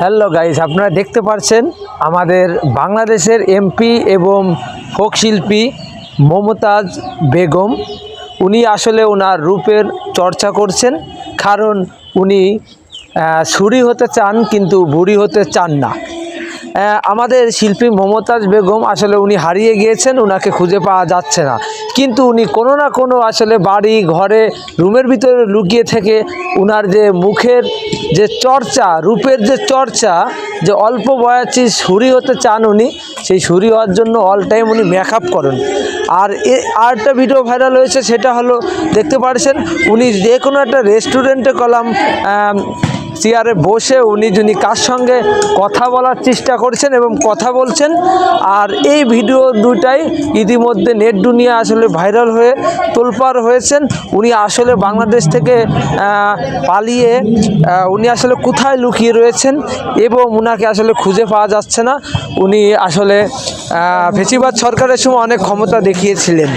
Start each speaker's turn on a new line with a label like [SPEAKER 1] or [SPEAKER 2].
[SPEAKER 1] Hello guys আপনারা দেখতে পাচ্ছেন আমাদের বাংলাদেশের এমপি এবং ফোক শিল্পী মমতাজ বেগম। উনি আসলে ওনার রূপের চর্চা করছেন, কারণ উনি সুরি হতে চান কিন্তু বুড়ি হতে চান না। আমাদের শিল্পী মমতাজ বেগম আসলে উনি হারিয়ে গিয়েছেন ওনাকে খুঁজে পাওয়া যাচ্ছে না। কিন্তু উনি কোনো না কোনো আসলে বাড়ি, ঘরে, রুমের ভিতরে লুকিয়ে থেকে উনার যে মুখের যে চর্চা, রূপের যে চর্চা, যে অল্প বয়সী সুরি হতে চান উনি, সেই সুরি হওয়ার জন্য অল টাইম উনি মেকআপ করেন। আর এ আরেকটা ভিডিও ভাইরাল হয়েছে, সেটা হলো, দেখতে পাচ্ছেন উনি যে কোনো একটা রেস্টুরেন্টে কলাম চেয়ারে বসে উনি যিনি কার সঙ্গে কথা বলার চেষ্টা করছেন এবং কথা বলছেন, আর এই ভিডিও দুটাই ইতিমধ্যে নেট দুনিয়া আসলে ভাইরাল হয়ে তোলপাড় হয়েছেন। উনি আসলে বাংলাদেশ থেকে পালিয়ে উনি আসলে কোথায় লুকিয়ে রয়েছেন এবং উনাকে আসলে খুঁজে পাওয়া যাচ্ছে না। উনি আসলে ফেসিবাদ সরকারের সময় অনেক ক্ষমতা দেখিয়েছিলেন।